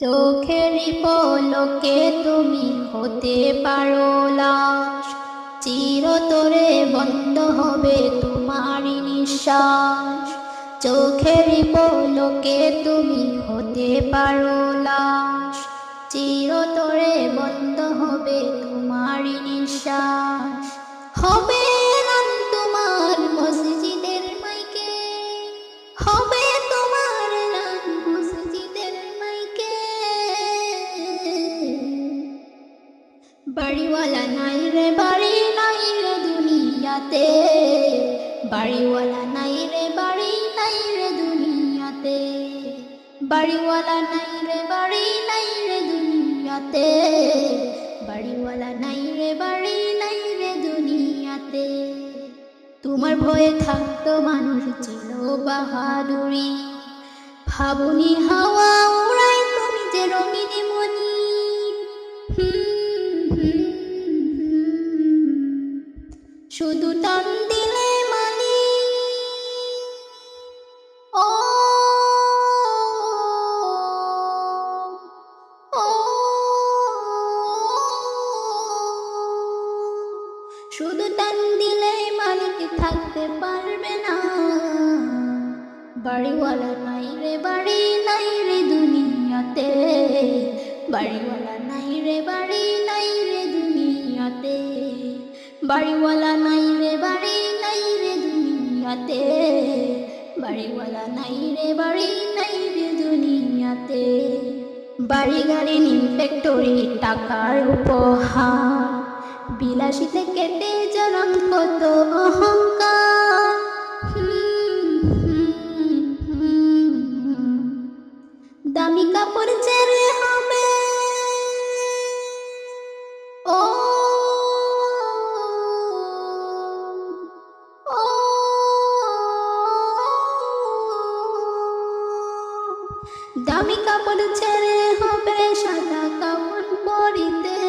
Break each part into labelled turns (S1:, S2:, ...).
S1: চোখেরই পলকে তুমি হতে পারো লাশ। চিরতরে বন্ধ হবে তোমারই নিঃশ্বাস। চোখেরই পলকে তুমি হতে পারো লাশ। চিরতরে বন্ধ হবে তোমারই নিঃশ্বাস। বাড়িওয়ালা নাই রে, বাড়ি নাই রে দুনিয়াতে। বাড়িওয়ালা নাই রে, বাড়ি নাই রে দুনিয়াতে। বাড়িওয়ালা নাই রে, বাড়ি নাই রে দুনিয়াতে। বাড়িওয়ালা নাই রে, বাড়ি নাই রে দুনিয়াতে। তোমার ভয়ে থাকতো মানুষ ছিল বাহাদুরি। ভাবুনি হাওয়া উড়াই তুমি যে রঙিনী মনি। হুম। শুধু টান দিলে মানি? ও শুধু টান দিলে মালিক থাকতে পারবে না? বাড়িওয়ালা নাই রে, বাড়ি নাই রে দুনিয়াতে। বাড়িওয়ালা নাই রে, বাড়ি বাড়িওয়ালা নাই রে, বাড়ি নাই রে দুনিয়াতে। বাড়িওয়ালা নাই রে, বাড়ি নাই রে দুনিয়াতে। বাড়ি গাড়ি নীল ফ্যাক্টরি টাকার উপহার। বিলাসিতে কেটে জনম কত অহংকার। দামি কাপড় চেরে দামি কাপড় ছেড়ে হবে সাদা কাপড় পরিতে।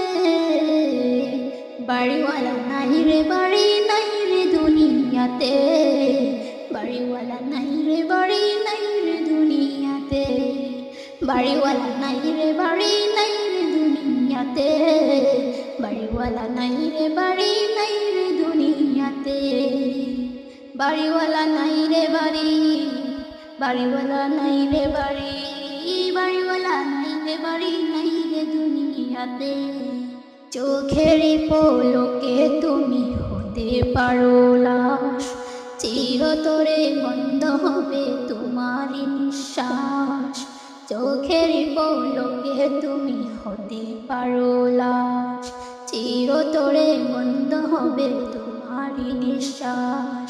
S1: বাড়িওয়ালা নাই রে, বাড়ি নাই রে দুনিয়াতে। বাড়িওয়ালা নাই রে, বাড়ি নাই রে দুনিয়াতে। বাড়িওয়ালা নাই রে, বাড়ি নাই রে দুনিয়াতে। বাড়িওয়ালা নাই রে, বাড়ি নাই রে দুনিয়াতে। বাড়িওয়ালা নাই রে, বাড়ি বাড়িওয়ালা নাই রে বাড়ি, বাড়িওয়ালা নাই রে বাড়ি, নাই রে দুনিয়াতে। চোখেরই পলকে তুমি হতে পারো লাশ, চিরতরে বন্ধ হবে তোমারই নিঃশ্বাস। চোখেরই পলকে তুমি হতে পারো লাশ, চিরতরে বন্ধ হবে তোমারই নিঃশ্বাস।